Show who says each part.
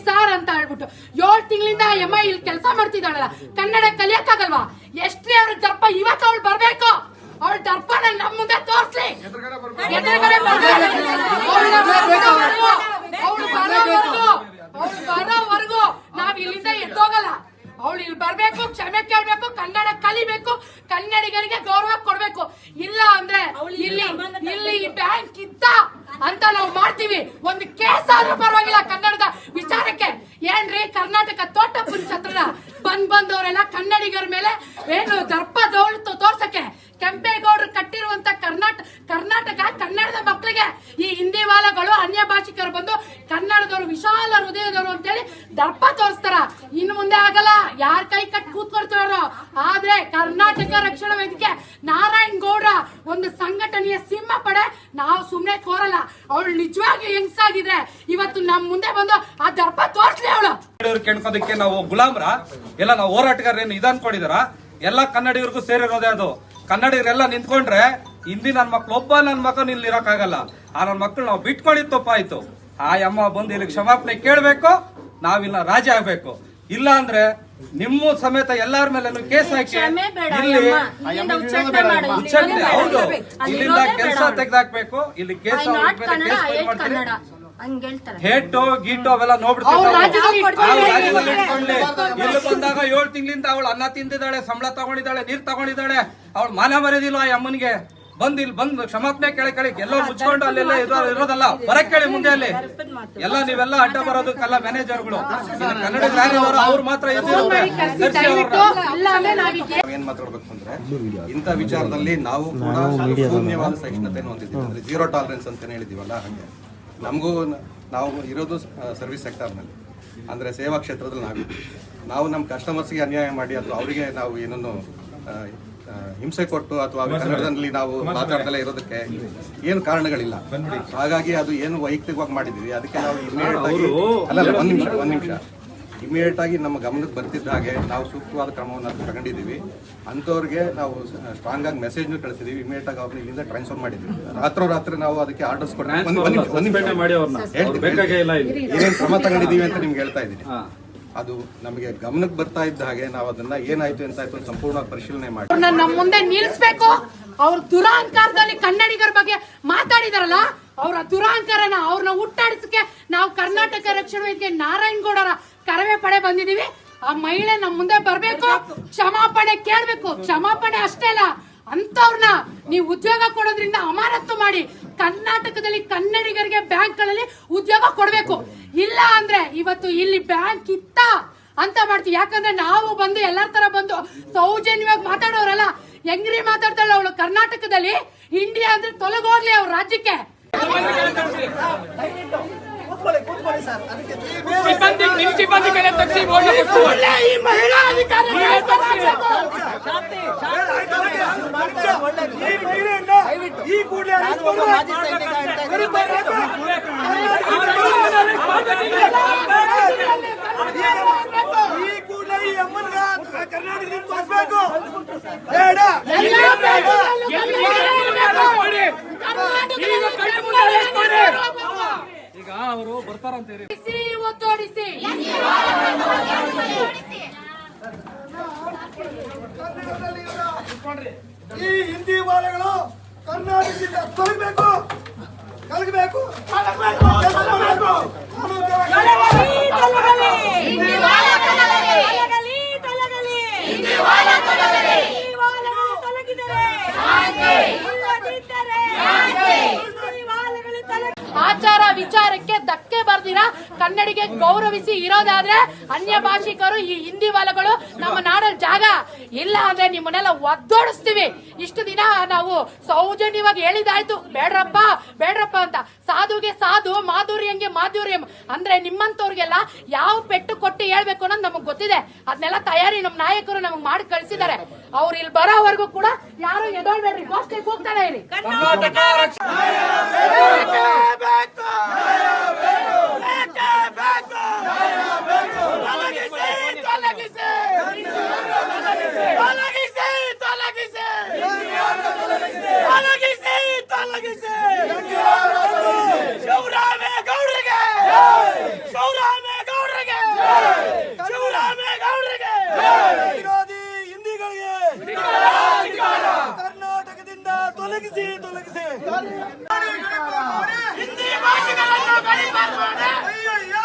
Speaker 1: Sir ಅಂತ ಹೇಳ್ಬಿಟ್ಟು ಏಳ್ ತಿಂಗಳಿಂದ ಎಮ್ಮ ಇಲ್ಲಿ ಕೆಲಸ ಮಾಡ್ತಿದ್ದಾಳಲ್ಲ. ಕನ್ನಡ ಕಲಿಯಕ್ಕಾಗಲ್ವಾ ಎಷ್ಟ್ರಿ ಅವ್ರ ದರ್ಪ ಇವತ್ತು ಅವಳು ಬರ್ಬೇಕು ಅವಳ ದರ್ಪನ ನಮ್ ಮುಂದೆ ತೋರ್ಸ್ಲಿ ಎದುರುಗಡೆ ಬರ್ಬೇಕು. ಅವಳು ಬರೋವರ್ಗು, ಅವ್ಳು ಬರೋವರ್ಗು, ನಾವ್ ಇಲ್ಲಿಂದ ಎದ್ದೋಗಲ್ಲ ಅವಳು ಇಲ್ಲಿ ಬರ್ಬೇಕು ಕ್ಷಮೆ ಕೇಳ್ಬೇಕು ಕನ್ನಡ ಕಲಿಬೇಕು ಕನ್ನಡಿಗರಿಗೆ ಗೌರವ ಕೊಡ್ಬೇಕು ಇಲ್ಲ ಅಂದ್ರೆ ಇಲ್ಲಿ ಇಲ್ಲಿ ಬ್ಯಾಂಕ್ ಇದ್ದ ಅಂತ ನಾವು ಮಾಡ್ತೀವಿ ಒಂದು ಕೇಸ್ ಆದ್ರೂ ಪರವಾಗಿಲ್ಲ ಕನ್ನಡದ ವಿಚಾರಕ್ಕೆ ಏನ್ರಿ ಕರ್ನಾಟಕ ತೋಟಪುರಿ ಛತ್ರನ ಬಂದ್ ಬಂದವರೆಲ್ಲ ಕನ್ನಡಿಗರ ಮೇಲೆ ಏನು ದರ್ಪ ದೌಲತ್ತು ತೋರ್ಸಕ್ಕೆ ಕೆಂಪೇಗೌಡರು ಕಟ್ಟಿರುವಂತ ಕರ್ನಾಟಕ ಕರ್ನಾಟಕ, ಕನ್ನಡದ ಮಕ್ಕಳಿಗೆ ಈ ಹಿಂದಿ ವಾಲಗಳು ಅನ್ಯ ಭಾಷಿಕರು ಬಂದು ಕನ್ನಡದವರು, ವಿಶಾಲ ಹೃದಯದವರು ಅಂತೇಳಿ ದರ್ಪ ತೋರಿಸ್ತಾರ. ಇನ್ನು ಮುಂದೆ ಆಗಲ್ಲ. ಯಾರ ಕೈ ಕಟ್ ಕೂತ್ಕೊಳ್ತಾರೋ. ಆದ್ರೆ ಕರ್ನಾಟಕ ರಕ್ಷಣಾ ವೇದಿಕೆ ನಾರಾಯಣ್ ಗೌಡ ಒಂದು ಸಂಘಟನೆಯ ಸಿಂಹ ಪಡೆ. ನಾವು ಸುಮ್ಮನೆ ಕೋರಲ್ಲ ಅವಳು ನಿಜವಾಗಿ ಹೆಂಗ್ಸಾಗಿದ್ರೆ ಇವತ್ತು ನಮ್ ಮುಂದೆ ಬಂದು ಆ ದರ್ಪ ತೋರಿಸ್ಲಿ ಅವಳು.
Speaker 2: ಕೆಣ್ಕೋದಕ್ಕೆ ನಾವು ಗುಲಾಮ್ರ. ಎಲ್ಲ ನಾವು ಹೋರಾಟಗಾರರೇನು ಇದು ಅನ್ಕೊಂಡಿದಾರ ಎಲ್ಲ ಕನ್ನಡಿಗರಿಗೂ ಸೇರಿರೋದೇ ಅದು. ಕನ್ನಡಿಗರೆಲ್ಲ ನಿಂತ್ಕೊಂಡ್ರೆ ಹಿಂದಿ ನನ್ನ ಮಕ್ಳು ಒಬ್ಬ ನನ್ನ ಮಗನ ಇಲ್ಲಿ ಇರೋಕ್ಕಾಗಲ್ಲ. ಆ ನನ್ನ ಮಕ್ಳು ನಾವು ಬಿಟ್ಕೊಂಡಿದ್ದು ತಪ್ಪಾಯ್ತು ಆ ಅಮ್ಮ ಬಂದು ಇಲ್ಲಿ ಕ್ಷಮಾಪಣೆ ಕೇಳಬೇಕು ನಾವಿಲ್ಲ ರಾಜ ಆಗ್ಬೇಕು. ಇಲ್ಲ ಅಂದ್ರೆ ನಿಮ್ಮ ಸಮೇತ ಎಲ್ಲಾರ ಮೇಲೆ ಕೇಸ್ ಹಾಕಿ ಇಲ್ಲಿ ಹೌದು. ಇಲ್ಲಿಂದ ಕೆಲಸ. ತೆಗೆದಾಕ್ಬೇಕು. ಇಲ್ಲಿ ಕೇಸ್ ಹೇಟು ಗೀಟು ಅವೆಲ್ಲ ನೋಡ್ಬಿಡ್ತೀವಿ. ಇಲ್ಲಿ ಬಂದಾಗ ಏಳು ತಿಂಗಳಿಂದ ಅವಳು ಅನ್ನ ತಿಂದಿದ್ದಾಳೆ ಸಂಬಳ ತಗೊಂಡಿದ್ದಾಳೆ ನೀರ್ ತಗೊಂಡಿದ್ದಾಳೆ. ಅವಳು ಮಾನ ಬರೆದಿಲ್ಲ ಆ ಅಮ್ಮನಿಗೆ? ಬಂದ್ ಇಲ್ಲಿ ಬಂದ್ ಕ್ಷಮಾಪಣೆ ಕೇಳಿ ಕೇಳಿ ಎಲ್ಲೋ ಮುಚ್ಕೊಂಡು ಅಲ್ಲೆಲ್ಲ ಇರೋ- ಇರೋದಲ್ಲ. ಬರಕ್ ಕೇಳಿ ಮುಂದೆ ಅಲ್ಲಿ. ಎಲ್ಲ ನೀವೆಲ್ಲ ಅಡ್ಡ ಬರೋದಕ್ಕೆಲ್ಲ ಮ್ಯಾನೇಜರ್ಗಳು. ಕನ್ನಡ ಅವ್ರು ಮಾತ್ರ
Speaker 3: ಏನ್ ಮಾತಾಡ್ಬೇಕು ಅಂದ್ರೆ ಇಂಥ ವಿಚಾರದಲ್ಲಿ ನಾವು ಕೂಡ ಶೂನ್ಯವಾದ ಸಹಿಷ್ಣುತೆ ಹೊಂದಿದ್ದೀವಿ. ಅಂದ್ರೆ ಜೀರೋ ಟಾಲರೆನ್ಸ್ ಅಂತ ಹೇಳಿದೀವಲ್ಲ ಹಂಗೆ. ನಮಗೂ ನಾವು ಇರೋದು ಸರ್ವಿಸ್ ಸೆಕ್ಟರ್ನಲ್ಲಿ ಅಂದ್ರೆ ಸೇವಾ ಕ್ಷೇತ್ರದಲ್ಲಿ ನಾವಿದ್ದೀವಿ. ನಾವು ನಮ್ಮ ಕಸ್ಟಮರ್ಸ್ಗೆ ಅನ್ಯಾಯ ಮಾಡಿ ಅಥವಾ ಅವರಿಗೆ ನಾವು ಏನನ್ನು ಹಿಂಸೆ ಕೊಟ್ಟು ಅಥವಾ ಕನ್ನಡದಲ್ಲಿ ನಾವು ಮಾತಾಡ್ತಲೇ ಇರೋದಕ್ಕೆ ಏನು ಕಾರಣಗಳಿಲ್ಲ. ಹಾಗಾಗಿ ಅದು ಏನು ವೈಯಕ್ತಿಕವಾಗಿ ಮಾಡಿದೀವಿ ಅದಕ್ಕೆ ನಾವು ಇಮಿಡಿಯೇಟ್ ಆಗಿ ಅಲ್ಲ ಒಂದ್ ನಿಮಿಷ ಒಂದ್ ನಿಮಿಷ. ಇಮಿಡಿಯೇಟ್ ಆಗಿ ನಮ್ಮ ಗಮನಕ್ಕೆ ಬರ್ತಿದ್ದ ಹಾಗೆ ನಾವು ಸೂಕ್ತವಾದ ಕ್ರಮವನ್ನು ತಗೊಂಡಿದ್ದೀವಿ. ಅಂಥವ್ರಿಗೆ ನಾವು ಸ್ಟ್ರಾಂಗ್ ಆಗಿ ಮೆಸೇಜ್ನು ಕಳಿಸಿದೀವಿ. ಇಮಿಡಿಯೇಟ್ ಆಗಿ ಅವ್ರನ್ನ ಇಲ್ಲಿಂದ ಟ್ರಾನ್ಸ್ಫರ್ ಮಾಡಿದ್ವಿ ರಾತ್ರೋ ರಾತ್ರಿ ನಾವು ಅದಕ್ಕೆ ಆರ್ಡರ್ಸ್. ಹೇಳ್ತೀನಿ. ಏನೇನ್ ಕ್ರಮ ತಗೊಂಡಿದ್ದೀವಿ ಅಂತ ನಿಮ್ಗೆ ಹೇಳ್ತಾ ಇದ್ದೀನಿ. ಅದು ನಮಗೆ ಗಮನಕ್ಕೆ ಬರ್ತಾ ಇದ್ದ ಹಾಗೆ ನಾವು ಅದನ್ನ ಏನಾಯ್ತು ಅಂತ ಸಂಪೂರ್ಣವಾಗಿ ಪರಿಶೀಲನೆ ಮಾಡಿ.
Speaker 1: ನಮ್ಮ ಮುಂದೆ ನಿಲ್ಸ್ಬೇಕು ಅವ್ರ ದುರಹಂಕಾರದಲ್ಲಿ ಕನ್ನಡಿಗರ ಬಗ್ಗೆ ಮಾತಾಡಿದಾರಲ್ಲ, ಅವರ ದುರಹಂಕಾರ ಅವ್ರನ್ನ ಹುಟ್ಟಾಡಿಸಕ್ಕೆ ನಾವು ಕರ್ನಾಟಕ ರಕ್ಷಣಾ ವೇದಿಕೆ ನಾರಾಯಣಗೌಡರ ಕರವೇ ಪಡೆ ಬಂದಿದೀವಿ. ಆ ಮಹಿಳೆ ನಮ್ಮ ಮುಂದೆ ಬರ್ಬೇಕು. ಕ್ಷಮಾಪಣೆ ಕೇಳ್ಬೇಕು. ಕ್ಷಮಾಪಣೆ ಅಷ್ಟೇ ಅಲ್ಲ ಅಂತವ್ರನ್ನ ನೀವು ಉದ್ಯೋಗ ಕೊಡೋದ್ರಿಂದ ಅಮಾನತ್ತು ಮಾಡಿ ಕರ್ನಾಟಕದಲ್ಲಿ ಕನ್ನಡಿಗರಿಗೆ ಬ್ಯಾಂಕ್ಗಳಲ್ಲಿ ಉದ್ಯೋಗ ಕೊಡಬೇಕು. ಇಲ್ಲ ಅಂದ್ರೆ ಇವತ್ತು ಇಲ್ಲಿ ಬ್ಯಾಂಕ್ ಇತ್ತ ಅಂತ ಮಾಡ್ತೀವಿ. ಯಾಕಂದ್ರೆ ನಾವು ಬಂದು ಎಲ್ಲರ ತರ ಬಂದು ಸೌಜನ್ಯವಾಗಿ ಮಾತಾಡೋರಲ್ಲ. ಹೆಂಗ್ರಿ ಮಾತಾಡ್ತಾಳೆ ಅವಳು? ಕರ್ನಾಟಕದಲ್ಲಿ ಇಂಡಿಯಾ ಅಂದ್ರೆ ತೊಲಗೋಗ್ಲಿ ಅವ್ರ ರಾಜ್ಯಕ್ಕೆ. ಒಳ್ಳೆ ಈ ಮಹಿಳಾ ಅಧಿಕಾರಿಗಳು
Speaker 4: ಈ ಕೂಡಲೇ ಈ ಕೂಡಲೇ ಈ ಅಮ್ಮನ್ಗ ಕರ್ನಾಟಕದಿಂದ ತೋರಿಸ್ಬೇಕು ಬೇಡ.
Speaker 2: ಈಗ ಅವರು ಬರ್ತಾರಂತ
Speaker 1: ಒತ್ತೋಡಿಸಿ,
Speaker 4: ಈ ಹಿಂದಿ ಬಾಲೆಗಳು ಕರ್ನಾಟಕದಿಂದ ತೊಲಗಬೇಕು ಕಲಗಬೇಕು.
Speaker 1: ಆಚಾರ ವಿಚಾರಕ್ಕೆ ಧಕ್ಕೆ ಬರ್ದಿರ. ಕನ್ನಡಿಗೆ ಗೌರವಿಸಿ ಇರೋದಾದ್ರೆ ಅನ್ಯ ಭಾಷಿಕರು ಈ ಹಿಂದಿ ವಾಲಗಳು ನಮ್ಮ ಇಲ್ಲ ಅಂದ್ರೆ ನಿಮ್ಮನ್ನೆಲ್ಲ ಒದ್ದೋಡಿಸ್ತೀವಿ. ಇಷ್ಟು ದಿನ ನಾವು ಸೌಜನ್ಯವಾಗಿ ಹೇಳಿದಾಯ್ತು. ಬೇಡ್ರಪ್ಪ ಬೇಡ್ರಪ್ಪ ಅಂತ. ಸಾಧುಗೆ ಸಾಧು ಮಾಧುರ್ಯಂಗೆ ಮಾಧುರ್ಯಂ ಅಂದ್ರೆ ನಿಮ್ಮಂತವ್ರಿಗೆಲ್ಲ ಯಾವ ಪೆಟ್ಟು ಕೊಟ್ಟು ಹೇಳ್ಬೇಕು ಅನ್ನೋದು ನಮಗ್ ಗೊತ್ತಿದೆ. ಅದನ್ನೆಲ್ಲ ತಯಾರಿ ನಮ್ಮ ನಾಯಕರು ನಮಗ್ ಮಾಡಿ ಕಳಿಸಿದ್ದಾರೆ. ಅವ್ರು ಇಲ್ಲಿ ಬರೋವರೆಗೂ ಕೂಡ ಯಾರು ಎದೋಳ್ಬೇಡ್ರಿ. ಗೋಷ್ಠಿಗೆ ಹೋಗ್ತಾನೆ ಇರಿ
Speaker 5: இந்திய பாஷைகள் அன்னம் வெளிப்படுவது ஐயோ
Speaker 1: ஐயோ